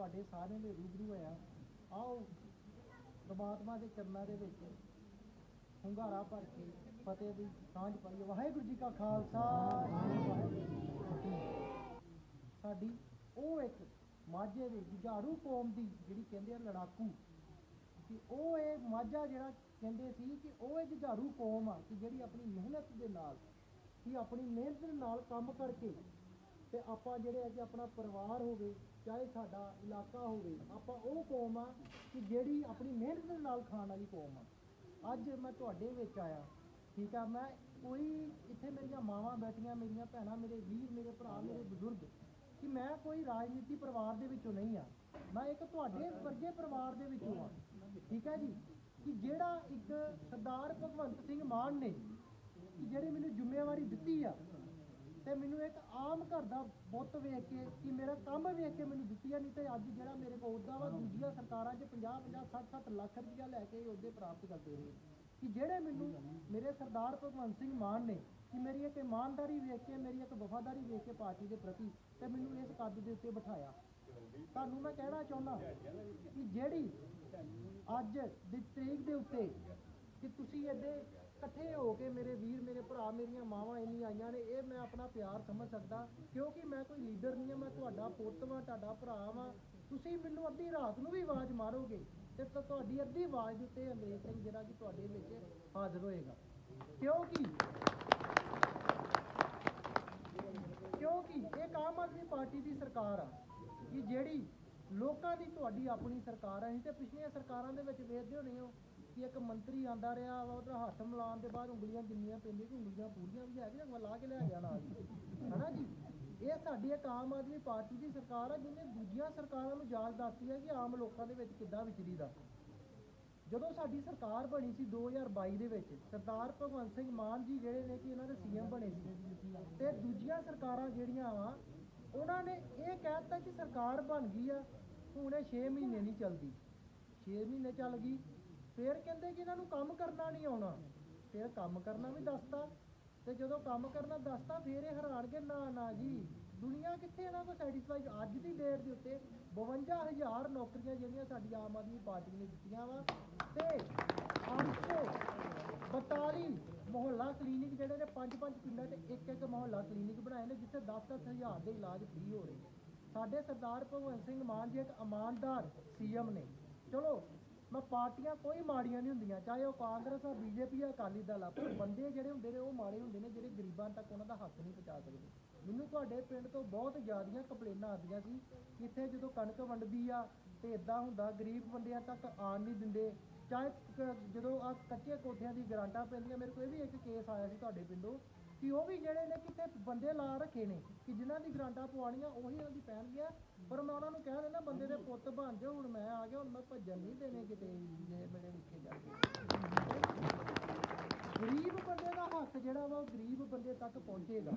ਤੁਹਾਡੇ ਸਾਰਿਆਂ ਦੇ ਰੂਬਰੂ ਹੋਇਆ। ਆਓ, ਪ੍ਰਮਾਤਮਾ ਦੇ ਚਰਨਾਂ ਦੇ ਵਿੱਚ ਹੁੰਗਾਰਾ ਭਰ ਕੇ ਫਤਿਹ ਦੀ ਸਾਂਝ ਪਾਈਏ। ਵਾਹਿਗੁਰੂ ਜੀ ਕਾ ਖਾਲਸਾ, ਸਾਡੀ ਉਹ ਇੱਕ ਮਾਝੇ ਦੀ ਜੁਝਾਰੂ ਕੌਮ ਦੀ ਜਿਹੜੀ ਕਹਿੰਦੇ ਆ ਲੜਾਕੂ, ਕਿ ਉਹ ਇਹ ਮਾਝਾ ਜਿਹੜਾ ਕਹਿੰਦੇ ਸੀ ਕਿ ਉਹ ਇਹ ਜੁਝਾਰੂ ਕੌਮ ਆ ਕਿ ਜਿਹੜੀ ਆਪਣੀ ਮਿਹਨਤ ਦੇ ਨਾਲ, ਕਿ ਆਪਣੀ ਮਿਹਨਤ ਦੇ ਨਾਲ ਕੰਮ ਕਰਕੇ ਤੇ ਆਪਾਂ ਜਿਹੜੇ ਅੱਜ ਆਪਣਾ ਪਰਿਵਾਰ ਹੋਵੇ, ਚਾਹੇ ਸਾਡਾ ਇਲਾਕਾ ਹੋਵੇ, ਆਪਾਂ ਉਹ ਕੌਮ ਆ ਕਿ ਜਿਹੜੀ ਆਪਣੀ ਮਿਹਨਤ ਦੇ ਨਾਲ ਖਾਣ ਵਾਲੀ ਕੌਮ ਆ। ਅੱਜ ਮੈਂ ਤੁਹਾਡੇ ਵਿੱਚ ਆਇਆ, ਠੀਕ ਆ? ਮੈਂ ਕੋਈ ਇੱਥੇ ਮੇਰੀਆਂ ਮਾਵਾਂ ਬੈਠੀਆਂ, ਮੇਰੀਆਂ ਭੈਣਾਂ, ਮੇਰੇ ਵੀਰ, ਮੇਰੇ ਭਰਾ, ਮੇਰੇ ਬਜ਼ੁਰਗ, ਕਿ ਮੈਂ ਕੋਈ ਰਾਜਨੀਤੀ ਪਰਿਵਾਰ ਦੇ ਵਿੱਚੋਂ ਨਹੀਂ ਆ। ਮੈਂ ਇੱਕ ਤੁਹਾਡੇ ਵਰਗੇ ਪਰਿਵਾਰ ਦੇ ਵਿੱਚੋਂ ਆ, ਠੀਕ ਹੈ ਜੀ? ਕਿ ਜਿਹੜਾ ਇੱਕ ਸਰਦਾਰ ਭਗਵੰਤ ਸਿੰਘ ਮਾਨ ਨੇ, ਕਿ ਜਿਹੜੀ ਮੈਨੂੰ ਜ਼ਿੰਮੇਵਾਰੀ ਦਿੱਤੀ ਆ ਤੇ ਮੈਨੂੰ ਇੱਕ ਆਮ ਘਰ ਦਾ ਬੁੱਤ ਵੇਖ ਕੇ ਕਿ ਮੇਰਾ ਕੰਮ ਵੇਖ ਕੇ ਮੈਨੂੰ ਦਿੱਤੀ ਨਹੀਂ ਤੇ ਅੱਜ ਜਿਹੜਾ ਮੇਰੇ ਕੋਲ ਉਹਦਾ ਵਾ ਦੂਜੀਆਂ ਸਰਕਾਰਾਂ 'ਚ 50 50 60 60 ਲੱਖ ਰੁਪਇਆ ਲੈ ਕੇ ਉਹਦੇ ਪ੍ਰਾਪਤ ਕਰਦੇ ਹੋਏ ਕਿ ਜਿਹੜੇ ਮੈਨੂੰ ਮੇਰੇ ਸਰਦਾਰ ਭਗਵੰਤ ਸਿੰਘ ਮਾਨ ਨੇ, ਕਿ ਮੇਰੀ ਇੱਕ ਇਮਾਨਦਾਰੀ ਵੇਖ ਕੇ, ਮੇਰੀ ਇੱਕ ਵਫਾਦਾਰੀ ਵੇਖ ਕੇ ਪਾਰਟੀ ਦੇ ਪ੍ਰਤੀ ਤੇ ਮੈਨੂੰ ਇਸ ਕੱਦ ਦੇ ਉੱਤੇ ਬਿਠਾਇਆ। ਤੁਹਾਨੂੰ ਮੈਂ ਕਹਿਣਾ ਚਾਹੁੰਦਾ ਕਿ ਜਿਹੜੀ ਅੱਜ ਦੀ ਤਰੀਕ ਦੇ ਉੱਤੇ ਕਿ ਤੁਸੀਂ ਇਹਦੇ ਇਕੱਠੇ ਹੋ ਕੇ ਮੇਰੇ ਵੀਰ, ਮੇਰੇ ਭਰਾ, ਮੇਰੀਆਂ ਮਾਵਾਂ ਇੰਨੀ ਆਈਆਂ ਨੇ, ਇਹ ਮੈਂ ਆਪਣਾ ਪਿਆਰ ਸਮਝ ਸਕਦਾ, ਕਿਉਂਕਿ ਮੈਂ ਕੋਈ ਲੀਡਰ ਨਹੀਂ ਹਾਂ, ਮੈਂ ਤੁਹਾਡਾ ਪੁੱਤ ਵਾਂ, ਤੁਹਾਡਾ ਭਰਾ ਵਾਂ। ਤੁਸੀਂ ਮੈਨੂੰ ਅੱਧੀ ਰਾਤ ਨੂੰ ਵੀ ਆਵਾਜ਼ ਮਾਰੋਗੇ ਤੇ ਤੁਹਾਡੀ ਅੱਧੀ ਆਵਾਜ਼ ਦੇ ਉੱਤੇ ਅੰਗਰੇਜ਼ ਸਿੰਘ ਜਿਹੜਾ ਕਿ ਤੁਹਾਡੇ ਵਿੱਚ ਹਾਜ਼ਰ ਹੋਏਗਾ। ਕਿਉਂਕਿ ਕਿਉਂਕਿ ਇਹ ਆਮ ਆਦਮੀ ਪਾਰਟੀ ਦੀ ਸਰਕਾਰ ਆ, ਕਿ ਜਿਹੜੀ ਲੋਕਾਂ ਦੀ ਤੁਹਾਡੀ ਆਪਣੀ ਸਰਕਾਰ ਹੈ ਤੇ ਪਿਛਲੀਆਂ ਸਰਕਾਰਾਂ ਦੇ ਵਿੱਚ ਵੇਖਦੇ ਹੋਣੇ ਹੋ ਕਿ ਇੱਕ ਮੰਤਰੀ ਆਂਦਾ ਰਿਹਾ ਵਾ, ਉਹਦਾ ਹੱਥ ਮਿਲਾਉਣ ਦੇ ਬਾਅਦ ਉਂਗਲੀਆਂ ਗਿਣਨੀਆਂ ਪੈਂਦੀਆਂ ਕਿ ਉਂਗਲੀਆਂ ਪੂਰੀਆਂ ਵੀ ਹੈਗੀਆਂ ਮੈਂ ਲਾ ਕੇ ਲੈ ਗਿਆ ਨਾਲ ਹਨਾ ਜੀ? ਇਹ ਸਾਡੀ ਇੱਕ ਆਮ ਆਦਮੀ ਪਾਰਟੀ ਦੀ ਸਰਕਾਰ ਆ, ਜਿਹਨੇ ਦੂਜੀਆਂ ਸਰਕਾਰਾਂ ਨੂੰ ਜਾਚ ਦੱਸਦੀ ਹੈ ਕਿ ਆਮ ਲੋਕਾਂ ਦੇ ਵਿੱਚ ਕਿੱਦਾਂ ਵਿਚਰੀਦਾ। ਜਦੋਂ ਸਾਡੀ ਸਰਕਾਰ ਬਣੀ ਸੀ 2022 ਦੇ ਵਿੱਚ, ਸਰਦਾਰ ਭਗਵੰਤ ਸਿੰਘ ਮਾਨ ਜੀ ਜਿਹੜੇ ਨੇ ਕਿ ਇਹਨਾਂ ਦੇ ਸੀਐਮ ਬਣੇ ਸੀ, ਤੇ ਦੂਜੀਆਂ ਸਰਕਾਰਾਂ ਜਿਹੜੀਆਂ ਵਾ, ਉਹਨਾਂ ਨੇ ਇਹ ਕਹਿਤਾ ਕਿ ਸਰਕਾਰ ਬਣ ਗਈ ਆ, ਹੁਣ ਇਹ 6 ਮਹੀਨੇ ਨਹੀਂ ਚੱਲਦੀ। 6 ਮਹੀਨੇ ਚੱਲ ਗਈ ਫਿਰ ਕਹਿੰਦੇ ਕਿ ਇਹਨਾਂ ਨੂੰ ਕੰਮ ਕਰਨਾ ਨਹੀਂ ਆਉਣਾ। ਫਿਰ ਕੰਮ ਕਰਨਾ ਵੀ ਦੱਸਤਾ। ਤੇ ਜਦੋਂ ਕੰਮ ਕਰਨਾ ਦੱਸਤਾ, ਫਿਰ ਇਹ ਹੈਰਾਨਗੇ ਨਾ ਨਾ ਜੀ, ਦੁਨੀਆ ਕਿੱਥੇ ਇਹਨਾਂ ਕੋ ਸੈਟੀਸਫਾਈ ਅੱਜ ਦੀ ਡੇਟ ਦੇ ਉੱਤੇ 52000 ਨੌਕਰੀਆਂ ਜਿਹੜੀਆਂ ਸਾਡੀ ਆਮ ਆਦਮੀ ਪਾਰਟੀ ਨੇ ਦਿੱਤੀਆਂ ਵਾ ਤੇ 842 ਮੁਹੱਲਾ ਕਲੀਨਿਕ ਜਿਹੜੇ ਨੇ ਪੰਜ ਪੰਜ ਪਿੰਡਾਂ 'ਚ ਇੱਕ ਇੱਕ ਮੁਹੱਲਾ ਕਲੀਨਿਕ ਬਣਾਏ ਨੇ, ਜਿੱਥੇ 10-10 ਹਜ਼ਾਰ ਦੇ ਇਲਾਜ ਫ੍ਰੀ ਹੋ ਰਹੇ ਸਾਡੇ ਸਰਦਾਰ ਭਗਵੰਤ ਸਿੰਘ ਮਾਨ ਜੀ ਇੱਕ ਇਮਾਨਦਾਰ ਸੀਐਮ ਨੇ। ਚਲੋ ਮੈਂ ਪਾਰਟੀਆਂ ਕੋਈ ਮਾੜੀਆਂ ਨਹੀਂ ਹੁੰਦੀਆਂ, ਚਾਹੇ ਉਹ ਕਾਂਗਰਸ ਆ, ਬੀਜੇਪੀ ਆ, ਅਕਾਲੀ ਦਲ ਆ, ਪਰ ਬੰਦੇ ਜਿਹੜੇ ਹੁੰਦੇ ਨੇ, ਉਹ ਮਾੜੇ ਹੁੰਦੇ ਨੇ, ਜਿਹੜੇ ਗਰੀਬਾਂ ਤੱਕ ਉਹਨਾਂ ਦਾ ਹੱਕ ਨਹੀਂ ਪਹੁੰਚਾ ਸਕਦੇ। ਮੈਨੂੰ ਤੁਹਾਡੇ ਪਿੰਡ ਤੋਂ ਬਹੁਤ ਜ਼ਿਆਦੀਆਂ ਕੰਪਲੇਨਾਂ ਆਉਂਦੀਆਂ ਸੀ ਕਿ ਇੱਥੇ ਜਦੋਂ ਕਣਕ ਵੰਡਦੀ ਆ ਤੇ ਇਦਾਂ ਹੁੰਦਾ, ਗਰੀਬ ਬੰਦਿਆਂ ਤੱਕ ਆਣ ਨਹੀਂ ਦਿੰਦੇ। ਚਾਹੇ ਜਦੋਂ ਆ ਕੱਚੇ ਕੋਠਿਆਂ ਦੀ ਗਰਾਂਟਾਂ ਪੈਂਦੀਆਂ, ਮੇਰੇ ਕੋਲ ਇਹ ਵੀ ਇੱਕ ਕੇਸ ਆਇਆ ਸੀ ਤੁਹਾਡੇ ਪਿੰਡੋਂ। ਕਿ ਉਹ ਵੀ ਜਿਹੜੇ ਨੇ ਕਿਤੇ ਬੰਦੇ ਲਾ ਰੱਖੇ ਨੇ ਕਿ ਜਿਨ੍ਹਾਂ ਦੀ ਗਰਾਂਟਾਂ ਪਵਾਉਣੀਆਂ ਉਹੀ ਉਹਨਾਂ ਦੀ ਪੈਣਗੀਆਂ ਪਰ ਮੈਂ ਉਹਨਾਂ ਨੂੰ ਕਹਿ ਦਿੰਦਾ ਬੰਦੇ ਦੇ ਪੁੱਤ ਬਣ ਜਾਓ ਹੁਣ ਮੈਂ ਆ ਗਿਆ ਹੁਣ ਮੈਂ ਭੱਜਣ ਨਹੀਂ ਦੇਣੇ ਕਿਤੇ ਜੇ ਮੇਰੇ ਵਿੱਚੇ ਜਾ ਕੇ। ਗਰੀਬ ਬੰਦੇ ਦਾ ਹੱਕ ਜਿਹੜਾ ਵਾ ਉਹ ਗਰੀਬ ਬੰਦੇ ਤੱਕ ਪਹੁੰਚੇਗਾ।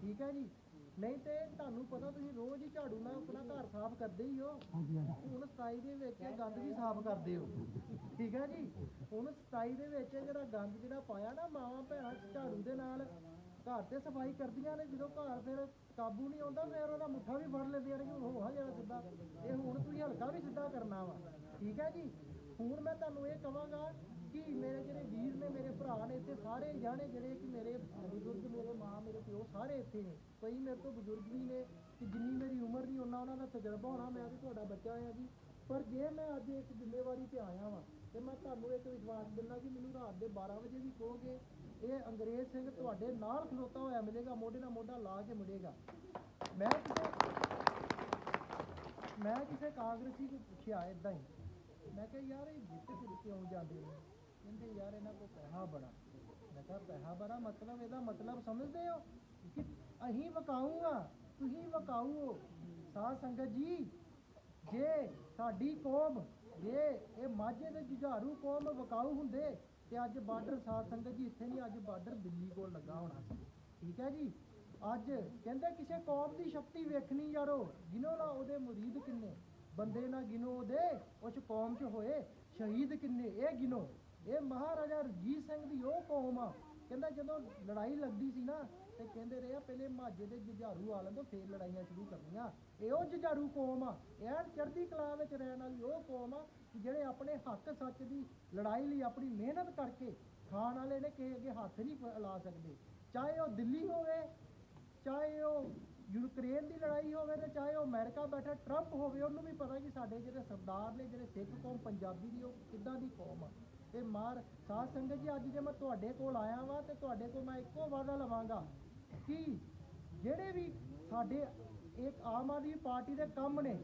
ਠੀਕ ਹੈ ਜੀ? ਨਹੀਂ ਤੇ ਤੁਹਾਨੂੰ ਪਤਾ ਤੁਸੀਂ ਰੋਜ਼ ਹੀ ਝਾੜੂ ਨਾਲ ਆਪਣਾ ਘਰ ਸਾਫ਼ ਕਰਦੇ ਹੀ ਹੋ। ਹੁਣ 27 ਦੇ ਵਿੱਚ ਗੰਦ ਵੀ ਸਾਫ਼ ਕਰਦੇ ਹੋ। ਠੀਕ ਹੈ ਜੀ? ਹੁਣ 27 ਦੇ ਵਿੱਚ ਜਿਹੜਾ ਗੰਦ ਜਿਹੜਾ ਪਾਇਆ ਨਾ ਮਾਵਾਂ ਭੈਣਾਂ ਝਾੜੂ ਦੇ ਨਾਲ ਘਰ ਤੇ ਸਫ਼ਾਈ ਕਰਦੀਆਂ ਨੇ, ਜਦੋਂ ਘਰ ਫਿਰ ਕਾਬੂ ਨਹੀਂ ਆਉਂਦਾ, ਫਿਰ ਉਹਦਾ ਮੁੱਠਾ ਵੀ ਫੜ ਲੈਂਦੀਆਂ ਨੇ ਕਿ ਹੁਣ ਹੋਹਾ ਜਿਹੜਾ ਸਿੱਧਾ। ਇਹ ਹੁਣ ਤੁਸੀਂ ਹਲਕਾ ਵੀ ਸਿੱਧਾ ਕਰਨਾ ਵਾ। ਠੀਕ ਹੈ ਜੀ? ਹੁਣ ਮੈਂ ਤੁਹਾਨੂੰ ਇਹ ਕਹਾਂਗਾ ਕਿ ਮੇਰੇ ਜਿਹੜੇ ਵੀਰ ਨੇ, ਮੇਰੇ ਭਰਾ ਨੇ ਇੱਥੇ ਸਾਰੇ ਜਾਣੇ ਜਿਹੜੇ ਕਿ ਮੇਰੇ ਬਜ਼ੁਰਗ, ਮੇਰੇ ਮਾਂ, ਮੇਰੇ ਪਿਓ ਸਾਰੇ ਇੱਥੇ ਨੇ। ਕਈ ਮੇਰੇ ਤੋਂ ਬਜ਼ੁਰਗ ਵੀ ਨੇ ਕਿ ਜਿੰਨੀ ਮੇਰੀ ਉਮਰ ਦੀ ਉਹਨਾਂ ਉਹਨਾਂ ਦਾ ਤਜਰਬਾ ਹੋਣਾ, ਮੈਂ ਵੀ ਤੁਹਾਡਾ ਬੱਚਾ ਹੋਇਆ ਜੀ। ਪਰ ਜੇ ਮੈਂ ਅੱਜ ਇੱਕ ਜ਼ਿੰਮੇਵਾਰੀ ਤੇ ਆਇਆ ਵਾਂ, ਤੇ ਮੈਂ ਤੁਹਾਨੂੰ ਇੱਕ ਵਿਸ਼ਵਾਸ ਦਿੰਦਾ ਕਿ ਮੈਨੂੰ ਰਾਤ ਦੇ 12 ਵਜੇ ਵੀ ਕਹੋਗੇ ਇਹ ਅੰਗਰੇਜ਼ ਸਿੰਘ ਤੁਹਾਡੇ ਨਾਲ ਖਲੋਤਾ ਹੋਇਆ ਮਿਲੇਗਾ, ਮੋਢੇ ਨਾਲ ਮੋਢਾ ਲਾ ਕੇ ਮਿਲੇਗਾ ਮੈਂ ਕਿਸੇ ਮੈਂ ਕਿਸੇ ਕਾਂਗਰਸੀ ਨੂੰ ਪੁੱਛਿਆ ਇਦਾਂ ਹੀ। ਮੈਂ ਕਿਹਾ, ਯਾਰ, ਇਹ ਜਿੱਤ ਕਿਉਂ ਜਾਂਦੇ ਨੇ ਕਹਿੰਦੇ, ਯਾਰ, ਇਹਨਾਂ ਕੋਲ ਪੈਸਾ ਬੜਾ। ਮੈਂ ਕਿਹਾ, ਪੈਸਾ ਬੜਾ ਮਤਲਬ, ਇਹਦਾ ਮਤਲਬ ਸਮਝਦੇ ਹੋ? ਕਿ ਅਹੀਂ ਵਕਾਊ ਤੁਸੀਂ ਵਕਾਊ ਹੋ। ਸਾਧ ਸੰਗਤ ਜੀ, ਜੇ ਸਾਡੀ ਕੌਮ, ਜੇ ਇਹ ਮਾਝੇ ਦੇ ਜੁਝਾਰੂ ਕੌਮ ਵਕਾਊ ਹੁੰਦੇ ਤੇ ਅੱਜ ਬਾਰਡਰ ਸਾਧ ਸੰਗਤ ਜੀ, ਇੱਥੇ ਨਹੀਂ, ਅੱਜ ਬਾਰਡਰ ਦਿੱਲੀ ਕੋਲ ਲੱਗਾ ਹੋਣਾ ਸੀ। ਠੀਕ ਹੈ ਜੀ? ਅੱਜ ਕਹਿੰਦੇ ਕਿਸੇ ਕੌਮ ਦੀ ਸ਼ਕਤੀ ਵੇਖਣੀ ਯਾਰੋ, ਗਿਨੋ ਨਾ ਉਹਦੇ ਮੁਰੀਦ ਕਿੰਨੇ, ਬੰਦੇ ਨਾ ਗਿਨੋ ਉਹਦੇ, ਉਸ ਕੌਮ ਚ ਹੋਏ ਸ਼ਹੀਦ ਕਿੰਨੇ, ਇਹ ਗਿਨੋ। ਇਹ ਮਹਾਰਾਜਾ ਰਣਜੀਤ ਸਿੰਘ ਦੀ ਉਹ ਕੌਮ ਆ। ਕਹਿੰਦਾ ਜਦੋਂ ਲੜਾਈ ਲੱਗਦੀ ਸੀ ਨਾ, ਤੇ ਕਹਿੰਦੇ ਰਹੇ ਆ, ਪਹਿਲੇ ਮਾਝੇ ਦੇ ਜੁਝਾਰੂ ਆ ਲੈਂਦੋ ਫੇਰ ਲੜਾਈਆਂ ਸ਼ੁਰੂ ਕਰਨੀਆਂ। ਇਹ ਜੁਝਾਰੂ ਕੌਮ ਆ। ਇਹ ਚੜ੍ਹਦੀ ਕਲਾ ਵਿੱਚ ਰਹਿਣ ਵਾਲੀ ਉਹ ਕੌਮ ਆ, ਕਿ ਜਿਹੜੇ ਆਪਣੇ ਹੱਕ ਸੱਚ ਦੀ ਲੜਾਈ ਲਈ ਆਪਣੀ ਮਿਹਨਤ ਕਰਕੇ ਖਾਣ ਵਾਲੇ ਨੇ ਕਿਸੇ ਅੱਗੇ ਹੱਥ ਨਹੀਂ ਲਾ ਸਕਦੇ। ਚਾਹੇ ਉਹ ਦਿੱਲੀ ਹੋਵੇ, ਚਾਹੇ ਉਹ ਯੂਕਰੇਨ ਦੀ ਲੜਾਈ ਹੋਵੇ ਤੇ ਚਾਹੇ ਉਹ ਅਮਰੀਕਾ ਬੈਠਾ, ਟਰੰਪ ਹੋਵੇ, ਉਹਨੂੰ ਵੀ ਪਤਾ ਕਿ ਸਾਡੇ ਜਿਹੜੇ ਸਰਦਾਰ ਨੇ, ਜਿਹੜੇ ਸਿੱਖ ਕੌਮ, ਪੰਜਾਬੀ ਦੀ ਉਹ ਕਿੱਦਾਂ ਦੀ ਕੌਮ ਆ। ਤੇ ਮਾਰ। ਸਾਧ ਸੰਗਤ ਜੀ, ਅੱਜ ਜੇ ਮੈਂ ਤੁਹਾਡੇ ਕੋਲ ਆਇਆ ਵਾਂ ਤੇ ਤੁਹਾਡੇ ਕੋਲ ਮੈਂ ਇੱਕੋ ਵਾਅਦਾ ਲਵਾਂਗਾ ਕਿ ਜਿਹੜੇ ਵੀ ਸਾਡੇ ਇੱਕ ਆਮ ਆਦਮੀ ਪਾਰਟੀ ਦੇ ਕੰਮ ਨੇ,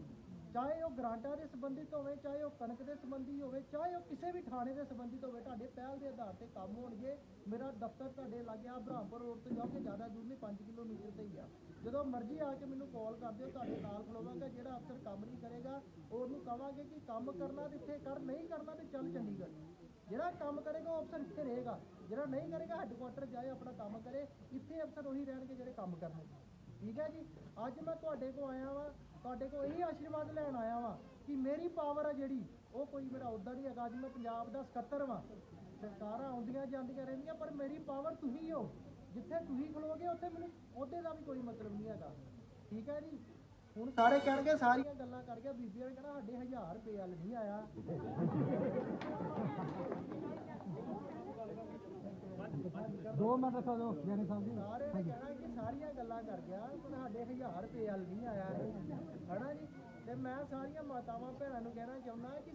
ਚਾਹੇ ਉਹ ਗ੍ਰਾਂਟਾਂ ਦੇ ਸੰਬੰਧਿਤ ਹੋਵੇ, ਚਾਹੇ ਉਹ ਕਣਕ ਦੇ ਸੰਬੰਧੀ ਹੋਵੇ, ਚਾਹੇ ਉਹ ਕਿਸੇ ਵੀ ਥਾਣੇ ਦੇ ਸੰਬੰਧਿਤ ਹੋਵੇ, ਤੁਹਾਡੇ ਪਹਿਲ ਦੇ ਆਧਾਰ ਤੇ ਕੰਮ ਹੋਣਗੇ। ਮੇਰਾ ਦਫ਼ਤਰ ਤੁਹਾਡੇ ਲਾਗੇ ਆ, ਬ੍ਰਹਮਪੁਰ ਰੋਡ ਤੋਂ ਜਾਓ ਕਿ ਜ਼ਿਆਦਾ ਦੂਰ ਨਹੀਂ 5 ਕਿਲੋਮੀਟਰ ਤੇ ਹੀ ਆ। ਜਦੋਂ ਮਰਜ਼ੀ ਆ ਕੇ ਮੈਨੂੰ ਕਾਲ ਕਰ ਦਿਓ, ਤੁਹਾਡੇ ਨਾਲ ਖਲੋਵਾਂਗਾ, ਜਿਹੜਾ ਅਫਸਰ ਕੰਮ ਨਹੀਂ ਕਰੇਗਾ, ਉਹਨੂੰ ਕਹਾਂਗੇ ਕਿ ਕੰਮ ਕਰਨਾ ਤੇ ਇੱਥੇ ਕਰ, ਨਹੀਂ ਕਰਨਾ ਤੇ ਚੱਲ ਚੰਡੀਗੜ੍ਹ। ਜਿਹੜਾ ਕੰਮ ਕਰੇਗਾ ਉਹ ਅਫਸਰ ਇੱਥੇ ਰਹੇਗਾ। ਜਿਹੜਾ ਨਹੀਂ ਕਰੇਗਾ ਹੈੱਡਕੁਆਟਰ ਜਾਏ, ਆਪਣਾ ਕੰਮ ਕਰੇ। ਇੱਥੇ ਅਫਸਰ ਉਹੀ ਰਹਿਣਗੇ ਜਿਹੜੇ ਕੰਮ ਕਰਨਗੇ। ਠੀਕ ਹੈ ਜੀ? ਅੱਜ ਮੈਂ ਤੁਹਾਡੇ ਕੋਲ ਆਇਆ ਵਾਂ। ਤੁਹਾਡੇ ਕੋਲ ਇਹ ਆਸ਼ੀਰਵਾਦ ਲੈਣ ਆਇਆ ਵਾਂ ਕਿ ਮੇਰੀ ਪਾਵਰ ਆ ਜਿਹੜੀ, ਉਹ ਕੋਈ ਮੇਰਾ ਉਦਾਂ ਨਹੀਂ ਹੈਗਾ। ਅੱਜ ਮੈਂ ਪੰਜਾਬ ਦਾ ਸਕੱਤਰ ਵਾਂ। ਸਰਕਾਰਾਂ ਆਉਂਦੀਆਂ ਜਾਂਦੀਆਂ ਰਹਿੰਦੀਆਂ, ਪਰ ਮੇਰੀ ਪਾਵਰ ਤੁਸੀਂ ਹੋ। ਜਿੱਥੇ ਤੁਸੀਂ ਖਲੋਗੇ, ਉੱਥੇ ਮੈਨੂੰ ਉਹਦੇ ਦਾ ਵੀ ਕੋਈ ਮਤਲਬ ਨਹੀਂ ਹੈਗਾ। ਠੀਕ ਹੈ ਜੀ? ਹੁਣ ਸਾਰੇ ਕਹਿਣਗੇ ਸਾਰੀਆਂ ਗੱਲਾਂ ਕਰਕੇ ਬੀਬੀਆਂ ਨੇ ਕਹਿਣਾ ਸਾਡੇ 1000 ਰੁਪਏ ਵੱਲ ਨਹੀਂ ਆਇਆ। ਦੋ ਮਿੰਟ ਰੱਖੋ ਦੋ ਗਿਆਨੀ ਸਾਹਿਬ ਜੀ। ਸਾਰੇ ਨੇ ਕਹਿਣਾ ਕਿ ਸਾਰੀਆਂ ਗੱਲਾਂ ਕਰ ਗਿਆ ਪਰ ਸਾਡੇ 1000 ਰੁਪਏ ਵੱਲ ਨਹੀਂ ਆਇਆ। ਹਨਾ ਜੀ? ਤੇ ਮੈਂ ਸਾਰੀਆਂ ਮਾਤਾਵਾਂ ਭੈਣਾਂ ਨੂੰ ਕਹਿਣਾ ਚਾਹੁੰਦਾ ਕਿ